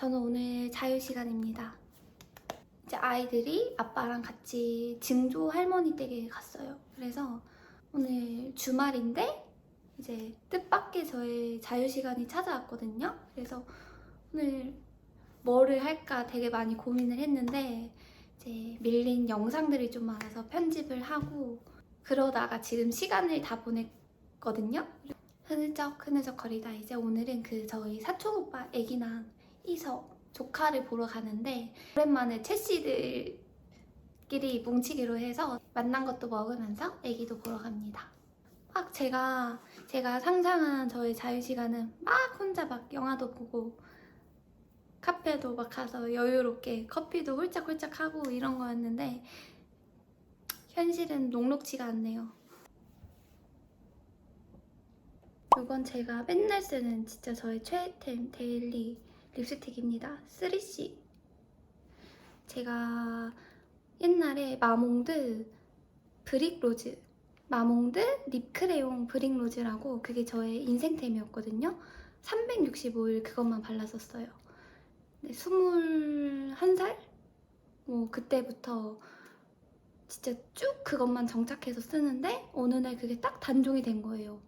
저는 오늘 자유 시간입니다. 이제 아이들이 아빠랑 같이 증조 할머니 댁에 갔어요. 그래서 오늘 주말인데 이제 뜻밖의 저의 자유 시간이 찾아왔거든요. 그래서 오늘 뭐를 할까 되게 많이 고민을 했는데 이제 밀린 영상들이 좀 많아서 편집을 하고 그러다가 지금 시간을 다 보냈거든요. 흐느적 흐느적 거리다 이제 오늘은 그 저희 사촌 오빠 애기랑 이서 조카를 보러 가는데 오랜만에 채씨들끼리 뭉치기로 해서 만난 것도 먹으면서 애기도 보러 갑니다. 막 제가 제가 상상한 저의 자유 시간은 막 혼자 막 영화도 보고 카페도 막 가서 여유롭게 커피도 홀짝홀짝 하고 이런 거였는데 현실은 녹록지가 않네요. 이건 제가 맨날 쓰는 진짜 저의 최애템 데일리 립스틱입니다. 3C. 제가 옛날에 마몽드 브릭로즈, 마몽드 립크레용 브릭로즈라고 그게 저의 인생템이었거든요. 365일 그것만 발랐었어요. 네, 21살? 뭐 그때부터 진짜 쭉 그것만 정착해서 쓰는데 어느 날 그게 딱 단종이 된 거예요.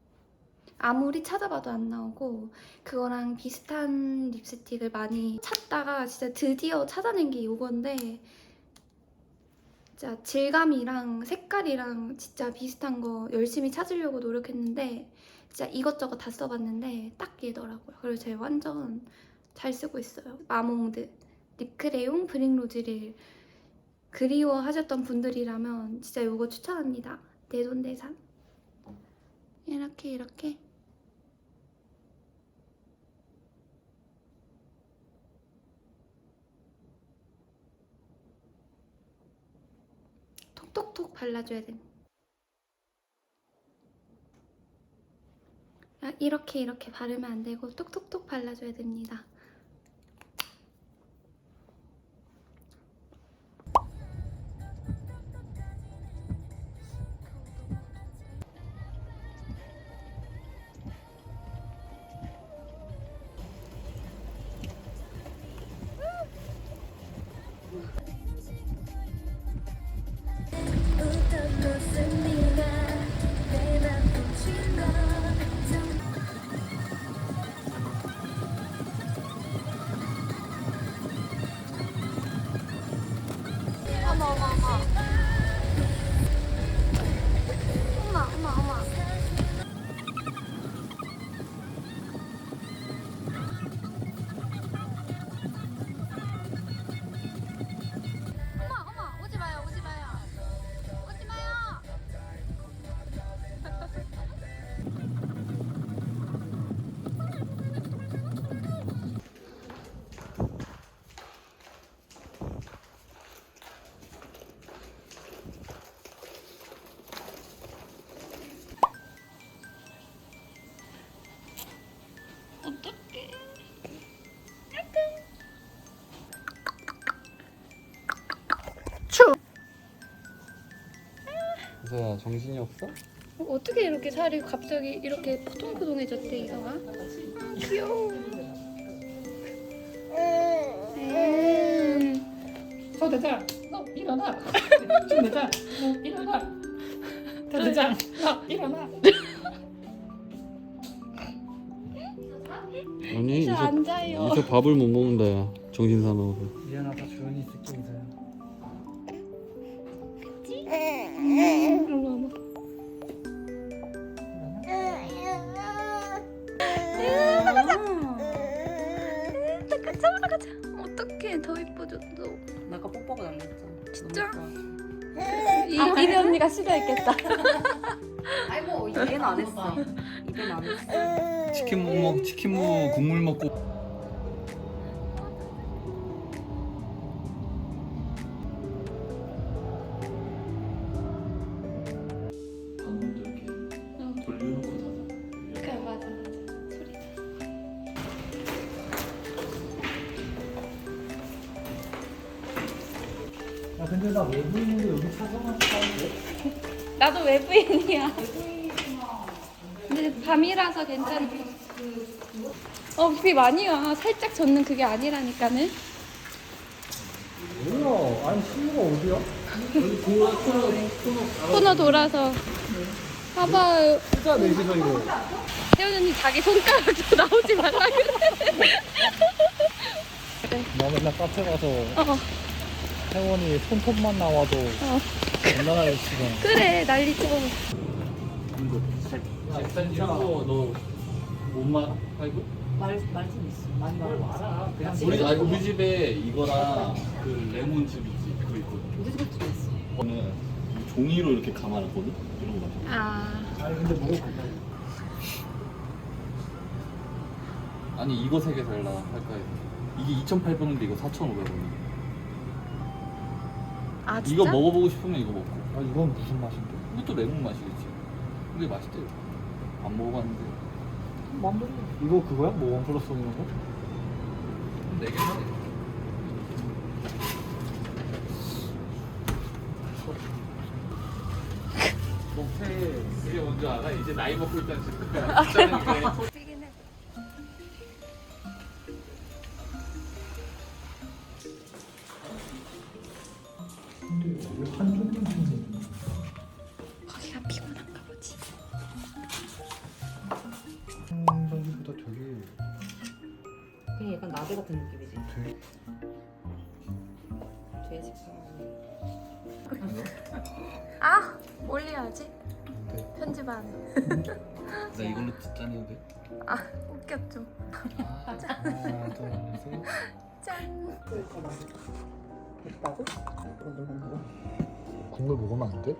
아무리 찾아봐도 안 나오고 그거랑 비슷한 립스틱을 많이 찾다가 진짜 드디어 찾아낸 게 이건데 진짜 질감이랑 색깔이랑 진짜 비슷한 거 열심히 찾으려고 노력했는데 진짜 이것저것 다 써봤는데 딱 얘더라고요. 그래서 제가 완전 잘 쓰고 있어요. 마몽드 립크레용 브릭로즈를 그리워하셨던 분들이라면 진짜 이거 추천합니다. 내돈내산. 이렇게 이렇게 톡톡톡 발라줘야 돼. 아, 이렇게 이렇게 바르면 안 되고 톡톡톡 발라줘야 됩니다. 정신이 없어? 어, 어떻게 이렇게 살이 갑자기 이렇게 포동포동해졌대 이성아? 귀여워. 음. 서 대장, 너 일어나. 중대장, 너 일어나. 대 대장, 너 일어나. 아니 저 이서 앉아요. 이서 밥을 못 먹는다 야 정신 사나워서 미안하다 조용히 있을 싫어했겠다. 좋아. 아이고 이벤 안 했어. 이벤 안 했어. 치킨 못 먹, 치킨 무 국물 먹고 어, 그게 많이 와. 살짝 젖는 그게 아니라니까는. 뭐야? 아니 신부가 어디야? 코너 돌아서. 봐봐요. 진짜 넷이서 이거. 혜연 언니 자기 손가락 좀 나오지 말라 그래. 나 맨날 카페 가서 어, 혜원이 손톱만 나와도 어. 장난할 시간. 그래, 난리쳐. 약간 이런 거너못 말아? 아이고? 말말좀 있어. 많이 말아. 그냥 우리, 아니, 우리 집에 이거랑 그 레몬즙 있지? 그거 있거든. 우리 집도 있어. 이거는 종이로 이렇게 감아놨거든? 이런 거 마셔 아, 아니 근데 뭐 아니 이거 세 개 살라. 할까 해서. 이게 2,800원인데 이거 4,500원이야. 아 진짜? 이거 먹어보고 싶으면 이거 먹고. 아 이건 무슨 맛인데? 이것도 레몬 맛이겠지. 근데 맛있대요. 안 먹어봤는데 맘대로. 이거 그거야? 뭐 원 플러스 원이는 거? 4개 사네 목태 이게 뭔지 알아? 이제 나이 먹고 있다는 증거야 진짜는 되긴 해. 근데 왜 한 아, 올려야지. 네. 편집 안 해. 나 이걸로 짠해도 돼? 아, 웃겼죠. 하나 둘 셋 짠. 됐다고? 거. 국물 먹으면 안 돼?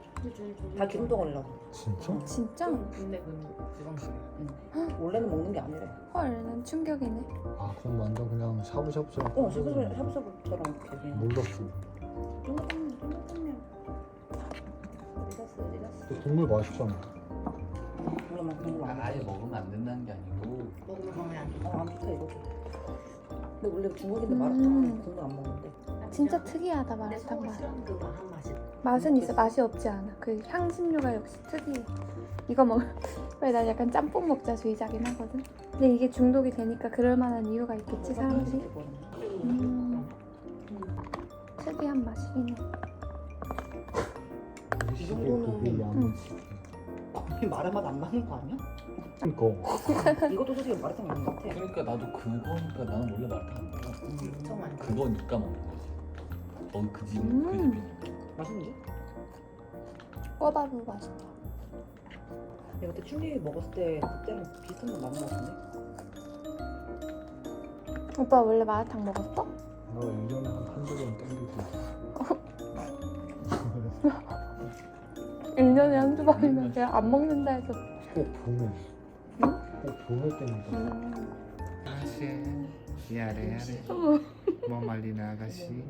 다 기름 덩어리라고. 진짜? 진짜? 근데 그 지방식. 응. 원래는 먹는 게 아니래. 헐, 난 충격이네. 아 그럼 완전 그냥 샤브샤브처럼 어, 샤브샤브 샤브샤브처럼 이렇게 그냥. 몰랐어 쫀득쫀득 쫀득쫀득. 어디 갔어? 근데 국물 맛있잖아 몰라, 국물 안 아예 먹어. 먹으면 안 된다는 게 아니고 먹으면 안. 어, 안 좋다 이거. 근데 원래 중국인들 음. 마라탕 국물 안 먹는데. 진짜 특이하다 마라탕 맛. 그한 맛이. 맛은 있어 맛이 없지 않아. 그 향신료가 역시 특이해. 이거 먹. 왜난 약간 짬뽕 먹자 주의자긴 하거든. 근데 이게 중독이 되니까 그럴 만한 이유가 있겠지 사람들이. 음. 특이한 맛이긴 해. 이 정도는- 이 마라 맛안 나는 거 아니야? 그니까 이것도 솔직히 마라탕 맞는 것 같아. 그러니까 나도 그거니까 나는 원래 마라탕 안 먹어 음, 처음 아니까. 그거니까 먹는 거지 넌그 집, 그 음. 집이니까 맛있는데? 꿔바로 맛있다. 내가 그때 춘리 먹었을 때 그때랑 비슷한 거 맞는 것 같은데? 오빠 원래 마라탕 먹었어? 나 1년에 한 한두 번 땡기고 1년에 한두 번이면 그냥 안 먹는다 해서. 꼭 봄에 꼭 봄에 음. 아가씨 야래 야래. 뭐 말리는 아가씨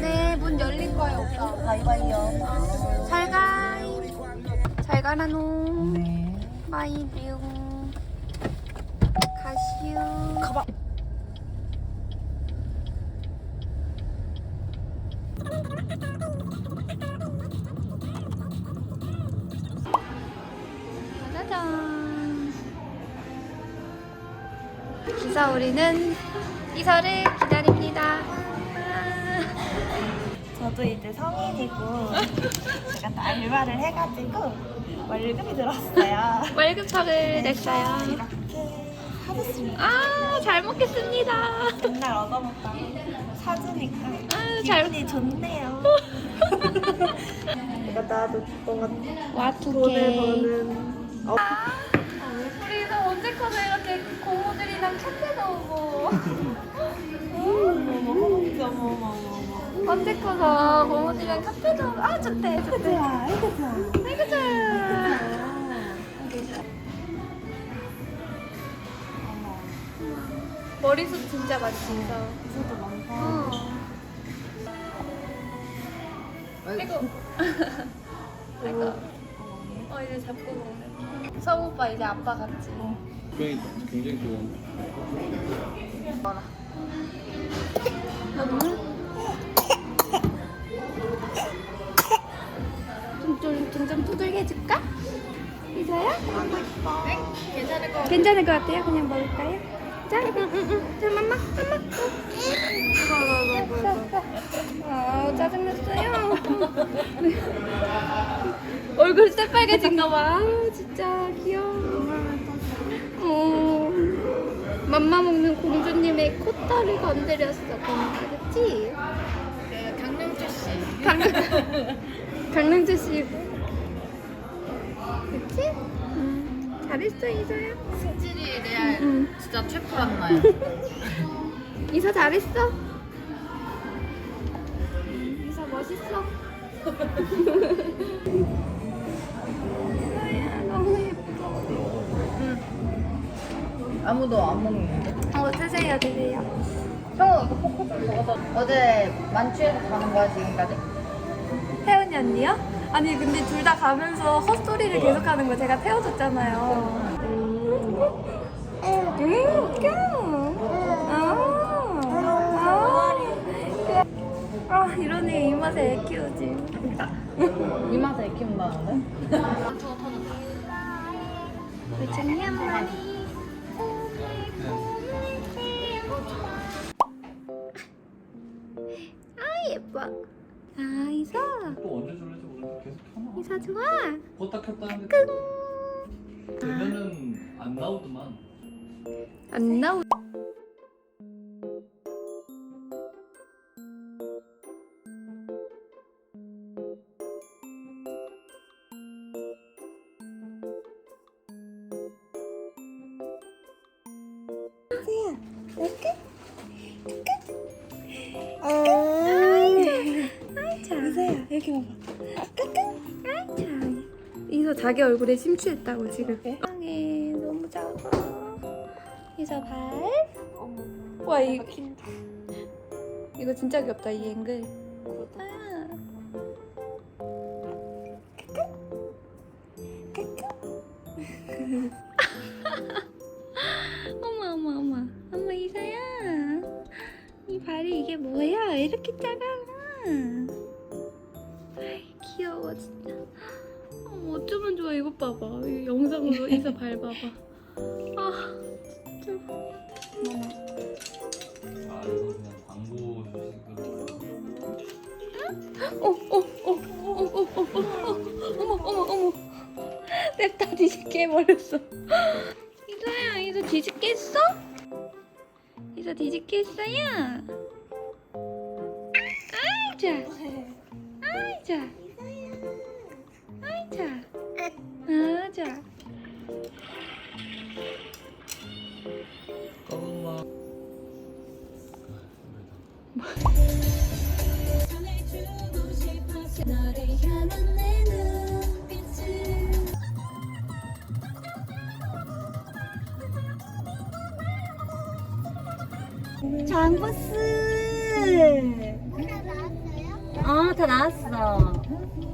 네, 문 열릴 거예요, 오빠. 바이바이요. 잘 가. 잘 가라노. 네. 바이 뷰. 가시오. 가봐. 짜잔. 기사 우리는 이설을 기다립니다. 저도 이제 성인이고 제가 또 알바를 해가지고 월급이 들었어요. 월급석을 냈어요. 사줬습니다. 아, 잘 먹겠습니다. 맨날 얻어먹다가 사주니까 아, 잘 기분이 좋네요. 내가 나도 너가 돈을 와투게. 버는 우리도 언제 커서 이렇게 고모들이랑 카페도 오고 어머 어머 어머 어머 언제 커서 고모들이랑 카페도 아 좋대 좋대 좋아 이거 좋아 아이고 좋아 머리숱 진짜 맛있어 저도 많다. 어. 아이고 아이고 어 이제 잡고 먹네 성우 오빠 이제 아빠 같지 굉장히, 굉장히 좋은 너 물? 좀좀 두들겨 해줄까? 이서야? 먹고 싶어. 괜찮을 것 괜찮을 것 같아요. 그냥 먹을까요? 자. 자, 맘마, 맘마. 아, 짜증났어요. 얼굴 새빨개진가 봐. 아우, 진짜 귀여워. 어, 맘마 먹는 공주님의 콧다리 건드렸어. 그치? 강릉주 씨. 강릉, 강릉주 씨. 그치? 응. 잘했어, 이서야. 승질이 레알 응. 진짜 최고란 말. 이서 잘했어. 이서 멋있어. 너무 예뻐. 아무도 안 먹는데. 어, 드세요, 드세요. 형은 이거 포크 좀 먹어서 어제 만취해서 자는 거야 지금까지? 태연이 언니요? 아니 근데 둘 다 가면서 헛소리를 계속하는 거 제가 태워줬잖아요. 음, 웃겨. 아, 아, 아 이런 애 입맛에 애 키우지. 이 맛에 키운다는데? 물쟁이 한 마리. 아, 예뻐. 아. 또 언제 계속 켜놔. 이서 좋아. 껐다 켰다 하는데 되면은 안 나오더만. 안 나오. 이서야 봐봐 이서 자기 얼굴에 심취했다고 지금 작아 이서 발와 이거 이거 진짜 귀엽다 이 앵글. 아. 어머 어머 어머. 어머 이서야. 이 발이 이게 뭐야? 왜 이렇게 작아? 아이 귀여워 진짜. 어머 어쩌면 좋아. 이것 봐봐. 이 영상으로 이서 발 봐봐. 아. 진짜 어머 아 이거 그냥 광고 주식으로. 어머 어머 어머 냅다 뒤집게 해버렸어 이서야 이서 뒤집게 했어? 이서 뒤집게 했어요? 아이 자 아이 자 아이 자 아자 엄마. 장버스. 어, 다 나왔어.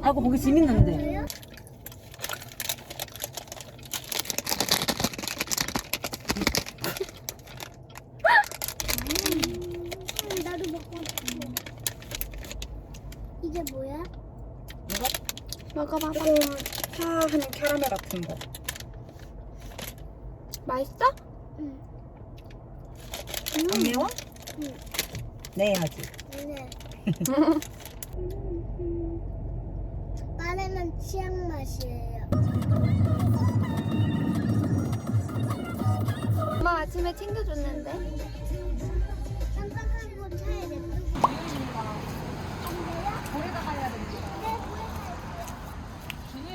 아이고, 보기 재밌는데. 나도 먹고 싶어. 이게 뭐야? 먹어봐봐 차하는 캐러멜 같은 거. 맛있어? 응. 안 매워? 응. 내야지. 네. 바나나 취향 맛이에요. 엄마 아침에 챙겨줬는데 깜빡하고 차에 냅두고. 준우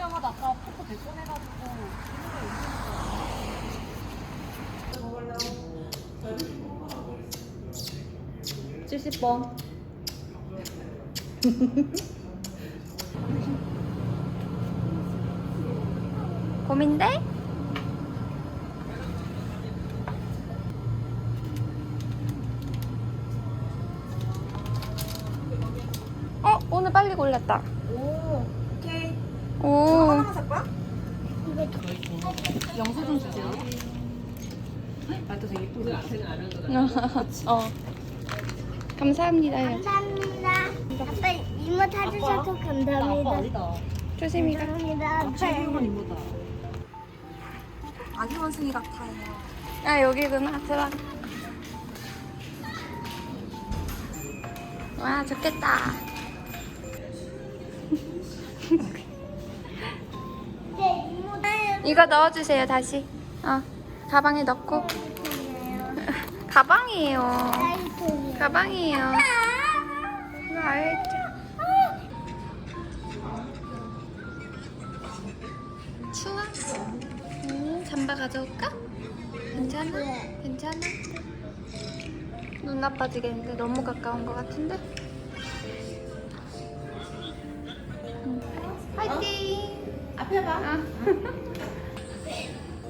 형아도 아까 포크 대전해가지고 70번. 고민돼? 어 오늘 빨리 골랐다. 오, 오 하나만 살 거야? 영수 좀 주세요. 되게. 어 감사합니다 감사합니다. 아빠 이모 타주셔서 감사합니다. 조심히 가. 감사합니다. 이모다. 아기 원숭이 같아요. 아 여기구나. 들어. 와 좋겠다. 이거 넣어주세요 다시. 어 가방에 넣고. 가방이에요. 가방이에요. 이거 알죠? 추워? 음, 잠바 가져올까? 괜찮아? 괜찮아? 눈 나빠지겠는데 너무 가까운 것 같은데? 음. 화이팅! 앞에 봐. 오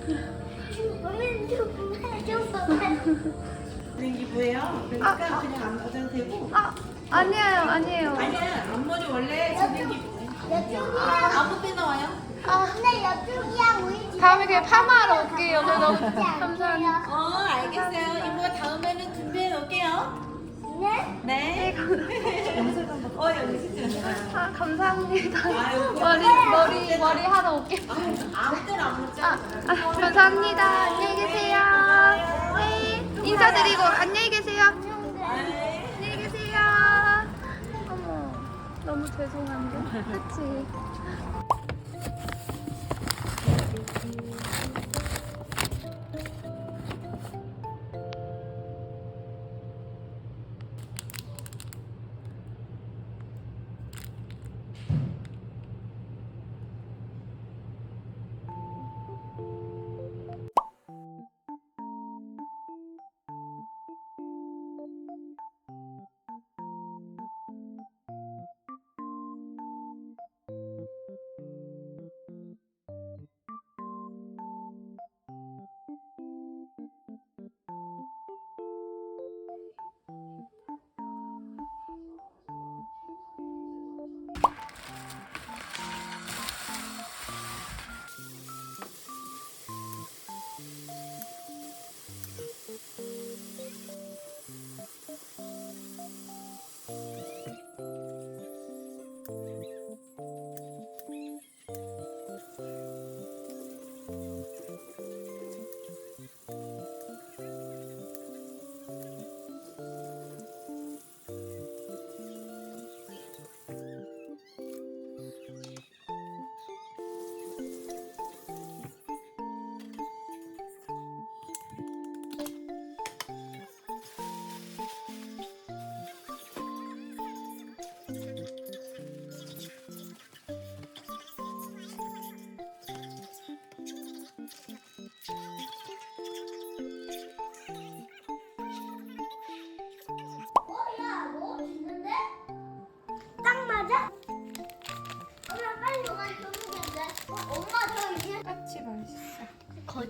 늘좀 해줘봐. 분위기 뭐예요? 그러니까 그냥 안 가져도 되고. 아, 아니에요, 아니에요. 아니야, 앞머리 원래 저기 여쪽이야. 아무 때나 와요. 아, 근데 여쪽이야 우리 집. 다음에 그냥 파마하러 올게요. 그래서. 감사합니다. 어, 알겠어요. 네? 네. 어, 진짜. 아, 감사합니다. 아유, 머리, 머리, 머리 하러 올게요. 아무 때나 안. 아, 아, 감사합니다. 안녕히 계세요. 네. 인사드리고 안녕히 계세요. 안녕히 계세요. 어머, 너무 죄송한데. 그치?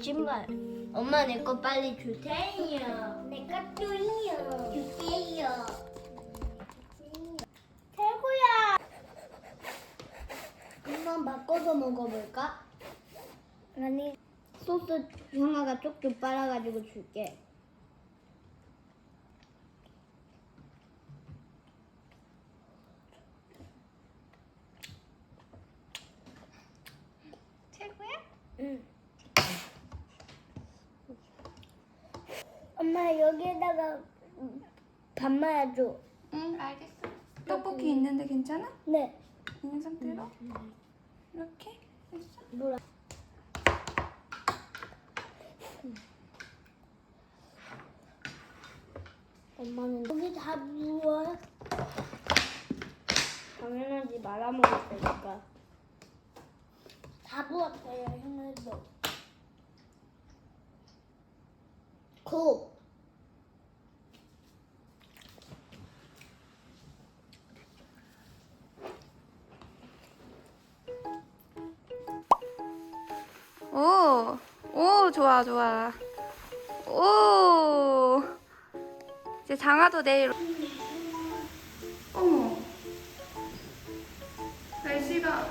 거짓말. 엄마 내 거 빨리 주세요. 내거 줘요. 주세요. 태구야. 한번 바꿔서 먹어볼까? 아니 소스 형아가 쪽쪽 빨아가지고 줄게. 최고야? 응. 엄마 여기에다가 밥 말아줘. 응, 알겠어. 떡볶이 있는데 괜찮아? 네. 있는 상태로? 이렇게? 됐어? 뭐라? 엄마는 여기 다 부어. 당연하지 말아 먹을 테니까. 다 부었어요, 형들도. 고. 오, 오, 좋아, 좋아. 오. 이제 장아도 내일. 어머. 날씨가